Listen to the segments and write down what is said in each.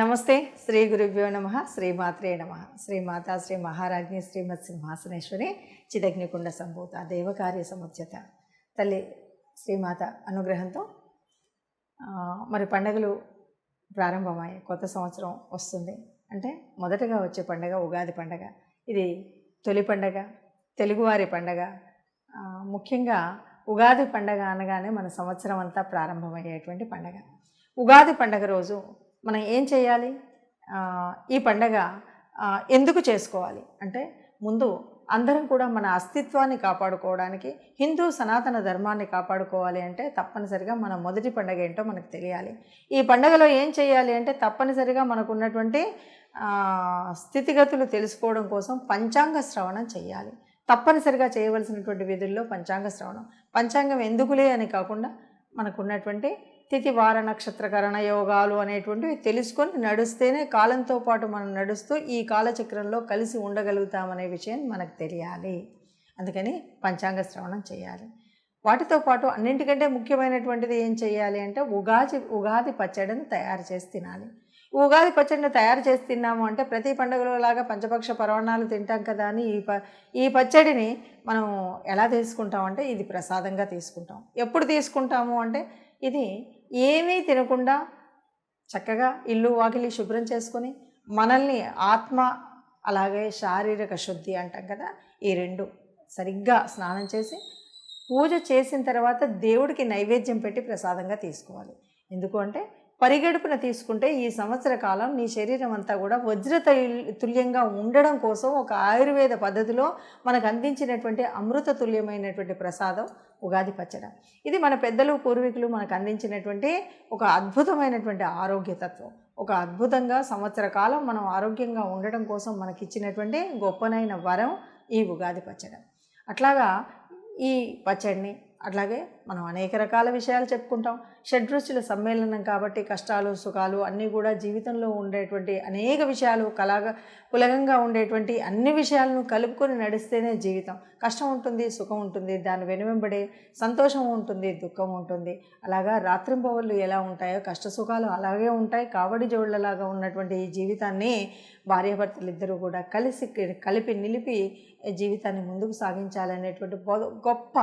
నమస్తే శ్రీ గురుభ్యో నమ శ్రీమాత్రే నమ. శ్రీమాత శ్రీ మహారాజ్ని శ్రీమత్ సింహాసనేశ్వరి చిదగ్నికుండ సంభూత దేవకార్య సముచ్యత తల్లి శ్రీమాత అనుగ్రహంతో మరి పండగలు ప్రారంభమయ్యాయి. కొత్త సంవత్సరం వస్తుంది. అంటే మొదటగా వచ్చే పండగ ఉగాది పండగ. ఇది తొలి పండగ తెలుగువారి పండగ. ముఖ్యంగా ఉగాది పండగ అనగానే మన సంవత్సరం అంతా ప్రారంభమయ్యేటువంటి పండగ. ఉగాది పండగ రోజు మనం ఏం చేయాలి? ఈ పండగ ఎందుకు చేసుకోవాలి? అంటే ముందు అందరం కూడా మన అస్తిత్వాన్ని కాపాడుకోవడానికి హిందూ సనాతన ధర్మాన్ని కాపాడుకోవాలి అంటే తప్పనిసరిగా మన మొదటి పండగ ఏంటో మనకు తెలియాలి. ఈ పండగలో ఏం చేయాలి అంటే తప్పనిసరిగా మనకు ఉన్నటువంటి స్థితిగతులు తెలుసుకోవడం కోసం పంచాంగ శ్రవణం చేయాలి. తప్పనిసరిగా చేయవలసినటువంటి విధుల్లో పంచాంగ శ్రవణం. పంచాంగం ఎందుకులే అని కాకుండా మనకున్నటువంటి తిథి వార నక్షత్రకరణ యోగాలు అనేటువంటివి తెలుసుకొని నడుస్తేనే కాలంతో పాటు మనం నడుస్తూ ఈ కాలచక్రంలో కలిసి ఉండగలుగుతామనే విషయం మనకు తెలియాలి. అందుకని పంచాంగ శ్రవణం చేయాలి. వాటితో పాటు అన్నింటికంటే ముఖ్యమైనటువంటిది ఏం చేయాలి అంటే ఉగాది ఉగాది పచ్చడిని తయారు చేసి తినాలి. ఉగాది పచ్చడిని తయారు చేసి తిన్నాము అంటే ప్రతి పండుగలోలాగా పంచపక్ష పర్వణాలు తింటాం కదా అని ఈ ప ఈ పచ్చడిని మనం ఎలా తీసుకుంటాం అంటే ఇది ప్రసాదంగా తీసుకుంటాం. ఎప్పుడు తీసుకుంటాము అంటే ఇది ఏమీ తినకుండా చక్కగా ఇల్లు వాకిలి శుభ్రం చేసుకొని మనల్ని ఆత్మ అలాగే శారీరక శుద్ధి అంటాం కదా ఈ రెండు సరిగ్గా స్నానం చేసి పూజ చేసిన తర్వాత దేవుడికి నైవేద్యం పెట్టి ప్రసాదంగా తీసుకోవాలి. ఎందుకు అంటే పరిగడుపున తీసుకుంటే ఈ సంవత్సర కాలం నీ శరీరం అంతా కూడా వజ్ర తుల్యంగా ఉండడం కోసం ఒక ఆయుర్వేద పద్ధతిలో మనకు అందించినటువంటి అమృత తుల్యమైనటువంటి ప్రసాదం ఉగాది పచ్చడి. ఇది మన పెద్దలు పూర్వీకులు మనకు అందించినటువంటి ఒక అద్భుతమైనటువంటి ఆరోగ్యతత్వం. ఒక అద్భుతంగా సంవత్సర కాలం మనం ఆరోగ్యంగా ఉండడం కోసం మనకి ఇచ్చినటువంటి గొప్పనైన వరం ఈ ఉగాది పచ్చడి. అట్లాగా ఈ పచ్చడిని అట్లాగే మనం అనేక రకాల విషయాలు చెప్పుకుంటాం. షడ్రుచుల సమ్మేళనం కాబట్టి కష్టాలు సుఖాలు అన్నీ కూడా జీవితంలో ఉండేటువంటి అనేక విషయాలు కలాగా కులగంగా ఉండేటువంటి అన్ని విషయాలను కలుపుకొని నడిస్తేనే జీవితం. కష్టం ఉంటుంది సుఖం ఉంటుంది దాని వెనువెంబడే సంతోషం ఉంటుంది దుఃఖం ఉంటుంది. అలాగా రాత్రింపవళ్ళు ఎలా ఉంటాయో కష్ట సుఖాలు అలాగే ఉంటాయి. కావడి జోళ్ళలాగా ఉన్నటువంటి ఈ జీవితాన్ని భార్యాభర్తలు ఇద్దరు కూడా కలిసి కలిపి నిలిపి జీవితాన్ని ముందుకు సాగించాలనేటువంటి గొప్ప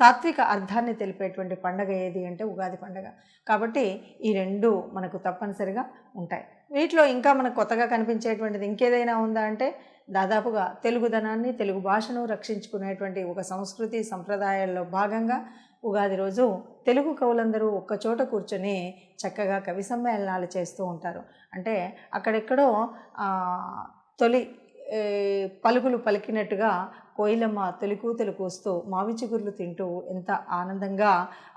తాత్విక అర్థాన్ని తెలిపేటువంటి పండగ ఏది అంటే ఉగాది పండగ. కాబట్టి ఈ రెండు మనకు తప్పనిసరిగా ఉంటాయి. వీటిలో ఇంకా మనకు కొత్తగా కనిపించేటువంటిది ఇంకేదైనా ఉందా అంటే దాదాపుగా తెలుగుదనాన్ని తెలుగు భాషను రక్షించుకునేటువంటి ఒక సంస్కృతి సంప్రదాయాల్లో భాగంగా ఉగాది రోజు తెలుగు కవులందరూ ఒక్కచోట కూర్చొని చక్కగా కవి సమ్మేళనాలు చేస్తూ ఉంటారు. అంటే అక్కడెక్కడో తొలి పలుకులు పలికినట్టుగా కోయిలమ్మ తొలికూతలు కోస్తూ మావి చిగుర్లు తింటూ ఎంత ఆనందంగా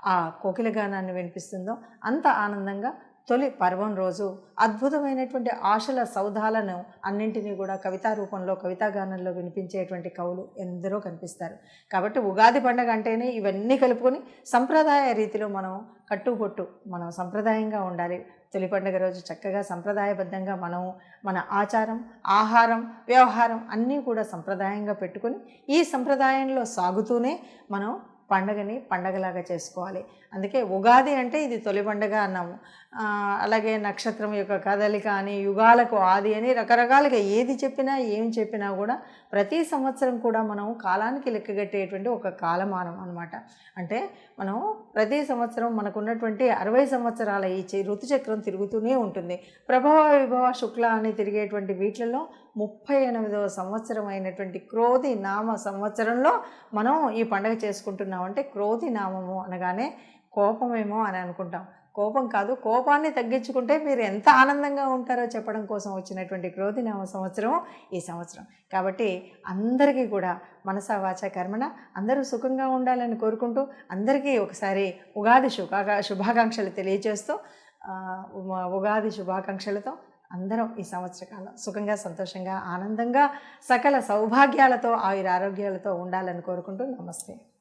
ఆ కోకిల గానాన్ని వినిపిస్తుందో అంత ఆనందంగా తొలి పర్వం రోజు అద్భుతమైనటువంటి ఆశల సౌధాలను అన్నింటినీ కూడా కవితా రూపంలో కవితాగానంలో వినిపించేటువంటి కవులు ఎందరో కనిపిస్తారు. కాబట్టి ఉగాది పండగ అంటేనే ఇవన్నీ కలుపుకొని సంప్రదాయ రీతిలో మనం కట్టుబొట్టు మనం సంప్రదాయంగా ఉండాలి. తొలి పండుగ రోజు చక్కగా సంప్రదాయబద్ధంగా మనం మన ఆచారం ఆహారం వ్యవహారం అన్నీ కూడా సంప్రదాయంగా పెట్టుకొని ఈ సంప్రదాయంలో సాగుతూనే మనం పండగని పండగలాగా చేసుకోవాలి. అందుకే ఉగాది అంటే ఇది తొలి పండగ అన్నాము. అలాగే నక్షత్రం యొక్క కదలిక అని యుగాలకు ఆది అని రకరకాలుగా ఏది చెప్పినా ఏం చెప్పినా కూడా ప్రతి సంవత్సరం కూడా మనం కాలానికి లెక్కగట్టేటువంటి ఒక కాలమానం అనమాట అంటే మనం సంవత్సరం మనకున్నటువంటి అరవై సంవత్సరాల ఈ ఋతుచక్రం తిరుగుతూనే ఉంటుంది. ప్రభవ విభవ శుక్ల అని తిరిగేటువంటి వీటిలలో ముప్పై ఎనిమిదవ సంవత్సరం అయినటువంటి క్రోధి నామ సంవత్సరంలో మనం ఈ పండగ చేసుకుంటున్నాం అంటే క్రోధి నామము అనగానే కోపమేమో అని అనుకుంటాం. కోపం కాదు కోపాన్ని తగ్గించుకుంటే మీరు ఎంత ఆనందంగా ఉంటారో చెప్పడం కోసం వచ్చినటువంటి క్రోధినామ సంవత్సరం ఈ సంవత్సరం. కాబట్టి అందరికీ కూడా మనసా వాచ కర్మణ. అందరూ సుఖంగా ఉండాలని కోరుకుంటూ అందరికీ ఒకసారి ఉగాది శుభాగా శుభాకాంక్షలు తెలియజేస్తూ ఉగాది శుభాకాంక్షలతో అందరం ఈ సంవత్సర కాలం సుఖంగా సంతోషంగా ఆనందంగా సకల సౌభాగ్యాలతో ఆయుర ఆరోగ్యాలతో ఉండాలని కోరుకుంటూ నమస్తే.